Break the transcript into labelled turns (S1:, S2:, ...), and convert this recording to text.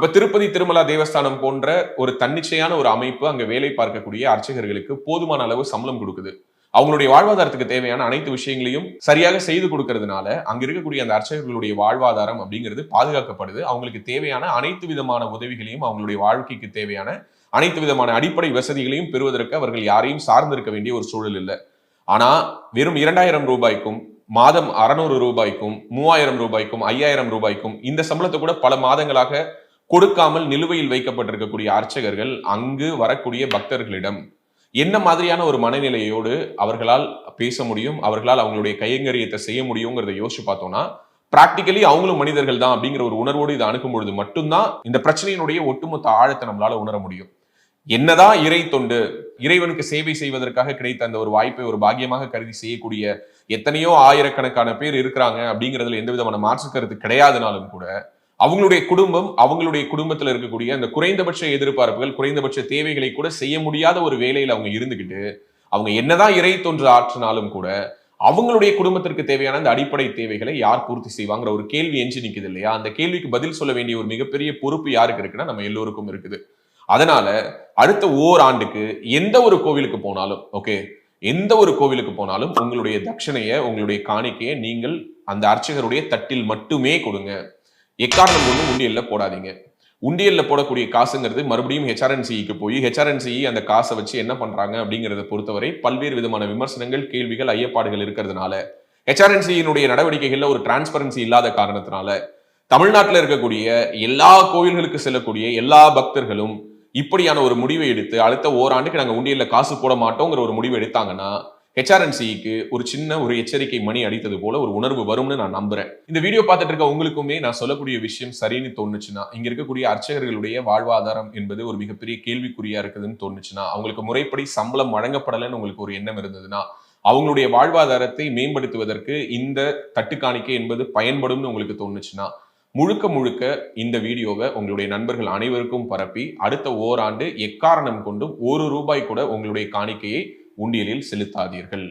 S1: அப்ப திருப்பதி திருமலா தேவஸ்தானம் போன்ற ஒரு தன்னிச்சையான ஒரு அமைப்பு அங்க வேலை பார்க்கக்கூடிய அர்ச்சகர்களுக்கு போதுமான அளவு சம்பளம் கொடுக்குது. அவங்களுடைய வாழ்வாதாரத்துக்கு தேவையான அனைத்து விஷயங்களையும் சரியாக செய்து கொடுக்கறதுனால அங்க இருக்கக்கூடிய அந்த அர்ச்சகர்களுடைய வாழ்வாதாரம் அப்படிங்கிறது பாதுகாக்கப்படுது. அவங்களுக்கு தேவையான அனைத்து விதமான உதவிகளையும் அவங்களுடைய வாழ்க்கைக்கு தேவையான அனைத்து விதமான அடிப்படை வசதிகளையும் பெறுவதற்கு அவர்கள் யாரையும் சார்ந்திருக்க வேண்டிய ஒரு சூழல் இல்லை. ஆனா வெறும் இரண்டாயிரம் ரூபாய்க்கும் மாதம் அறநூறு ரூபாய்க்கும் மூவாயிரம் ரூபாய்க்கும் ஐயாயிரம் ரூபாய்க்கும் இந்த சம்பளத்தை கூட பல மாதங்களாக கொடுக்காமல் நிலுவையில் வைக்கப்பட்டிருக்கக்கூடிய அர்ச்சகர்கள் அங்கு வரக்கூடிய பக்தர்களிடம் என்ன மாதிரியான ஒரு மனநிலையோடு அவர்களால் பேச முடியும் அவர்களால் அவங்களுடைய கையங்கரியத்தை செய்ய முடியுங்கிறத யோசிச்சு பார்த்தோம்னா பிராக்டிக்கலி அவங்களும் மனிதர்கள் தான் அப்படிங்கிற ஒரு உணர்வோடு இதை அணுகும் பொழுது மட்டும்தான் இந்த பிரச்சனையினுடைய ஒட்டுமொத்த ஆழத்தை நம்மளால உணர முடியும். என்னதான் இறை தொண்டு இறைவனுக்கு சேவை செய்வதற்காக கிடைத்த அந்த ஒரு வாய்ப்பை ஒரு பாக்கியமாக கருதி செய்யக்கூடிய எத்தனையோ ஆயிரக்கணக்கான பேர் இருக்கிறாங்க அப்படிங்கிறதுல எந்த விதமான மாற்று கருத்து கிடையாதுனாலும் கூட அவங்களுடைய குடும்பம் அவங்களுடைய குடும்பத்தில் இருக்கக்கூடிய அந்த குறைந்தபட்ச எதிர்பார்ப்புகள் குறைந்தபட்ச தேவைகளை கூட செய்ய முடியாத ஒரு வேலையில் அவங்க இருந்துகிட்டு அவங்க என்னதான் இறை தொன்று ஆற்றினாலும் கூட அவங்களுடைய குடும்பத்திற்கு தேவையான அந்த அடிப்படை தேவைகளை யார் பூர்த்தி செய்வாங்கிற ஒரு கேள்வி எஞ்சி நிற்குது இல்லையா? அந்த கேள்விக்கு பதில் சொல்ல வேண்டிய ஒரு மிகப்பெரிய பொறுப்பு யாருக்கு இருக்குன்னா நம்ம எல்லோருக்கும் இருக்குது. அதனால அடுத்த ஓர் ஆண்டுக்கு எந்த ஒரு கோவிலுக்கு போனாலும் ஓகே எந்த ஒரு கோவிலுக்கு போனாலும் உங்களுடைய தட்சணையை உங்களுடைய காணிக்கையை நீங்கள் அந்த அர்ச்சகருடைய தட்டில் மட்டுமே கொடுங்க. எக்காரணம் ஒன்றும் உண்டியல்ல போடாதீங்க. உண்டியல்ல போடக்கூடிய காசுங்கிறது மறுபடியும் ஹெச்ஆர்என்சிக்கு போய் ஹெச்ஆர்என்சி அந்த காசை வச்சு என்ன பண்ணுறாங்க அப்படிங்கிறத பொறுத்தவரை பல்வேறு விதமான விமர்சனங்கள் கேள்விகள் ஐயப்பாடுகள் இருக்கிறதுனால ஹெச்ஆர்என்சியினுடைய நடவடிக்கைகளில் ஒரு டிரான்ஸ்பரன்சி இல்லாத காரணத்தினால தமிழ்நாட்டில் இருக்கக்கூடிய எல்லா கோயில்களுக்கு செல்லக்கூடிய எல்லா பக்தர்களும் இப்படியான ஒரு முடிவை எடுத்து அடுத்த ஓராண்டுக்கு நாங்கள் உண்டியல்ல காசு போட மாட்டோங்கிற ஒரு முடிவு எடுத்தாங்கன்னா ஹெச்ஆர்என்சிக்கு ஒரு சின்ன ஒரு எச்சரிக்கை மணி அடித்தது போல ஒரு உணர்வு வரும்னு நான் நம்புறேன். இந்த வீடியோ பார்த்துட்டு இருக்க உங்களுக்குமே நான் சொல்லக்கூடிய விஷயம் சரின்னு தோணுச்சுன்னா இங்க இருக்கக்கூடிய அர்ச்சகர்களுடைய வாழ்வாதாரம் என்பது ஒரு மிகப்பெரிய கேள்விக்குறியா இருக்குதுன்னு தோணுச்சுன்னா அவங்களுக்கு முறைப்படி சம்பளம் வழங்கப்படலைன்னு உங்களுக்கு ஒரு எண்ணம் இருந்ததுன்னா அவங்களுடைய வாழ்வாதாரத்தை மேம்படுத்துவதற்கு இந்த தட்டுக்காணிக்கை என்பது பயன்படும்னு உங்களுக்கு தோணுச்சுன்னா முழுக்க முழுக்க இந்த வீடியோவை உங்களுடைய நண்பர்கள் அனைவருக்கும் பரப்பி அடுத்த ஓராண்டு எக்காரணம் கொண்டும் ஒரு ரூபாய் கூட உங்களுடைய காணிக்கையை உண்டியலில் செலுத்தாதீர்கள்.